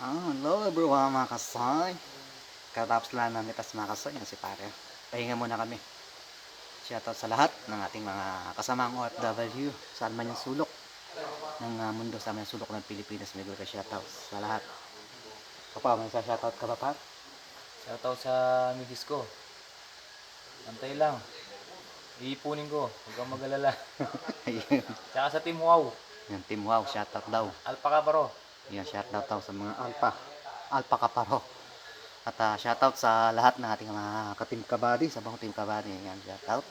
Ah, hello everyone mga kasoy. Katapos lang namin tas mga kasoy, yan si pare. Pahinga muna kami. Shoutout sa lahat ng ating mga kasamang OFW, saan man yung sulok ng ah, mundo, sa yung sulok ng Pilipinas. May ka shoutout sa lahat. Papa, may sa shoutout ka ba pa? Shoutout sa misis ko. Antay lang. Iipunin ko. Huwag kang mag-alala. Tsaka sa Team Wow. Yan, Team Wow, shoutout daw. Alpaca Baro. Yan, shoutout daw sa mga alpa. Alpa kaparo. At ah, shoutout sa lahat ng ating mga ka-team kabady, sa mga team kabady. Yan, shoutout.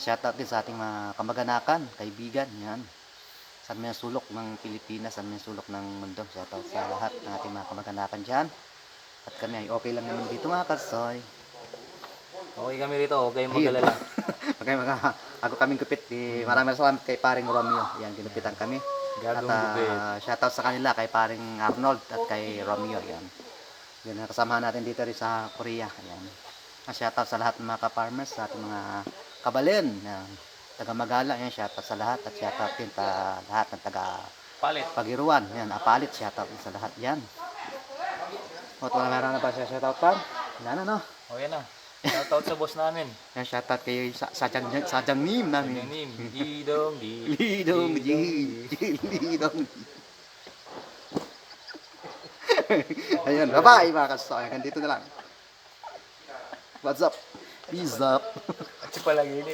Shoutout din sa ating mga kamag-anakan, kaibigan. Yan. Sa may sulok ng Pilipinas, sa may sulok ng mundo. Shoutout sa lahat ng ating mga kamag-anakan dyan. At kami ay okay lang naman dito mga kasoy. Okay kami rito. Kayong mag-alala. Okay, mga ako kaming gupit. Eh, maraming salamat kay paring Romeo. Yan, ginupitan kami. At gupit. shoutout sa kanila kay paring Arnold at kay Romeo. Yan. Yan ang kasamahan natin dito rin sa Korea. Yan. Ah, shoutout sa lahat ng mga ka-farmers, sa ating mga kabalin. Yan. Taga Magala, yan, shoutout sa lahat. At shoutout din sa lahat ng taga Palit. Pagiruan. Yan, apalit, shoutout din sa lahat yan. O, ito na meron na ba siya shoutout pa? Wala na, no? O yan na. Shoutout sa boss namin. Yan, shoutout kay sa, Sajang, Sajang Nim namin. Yung name. Didong di. Lidong. Lidong G. Ayun, bye-bye mga kasoy. Hanggang dito na lang. What's up? Peace up. At si palagi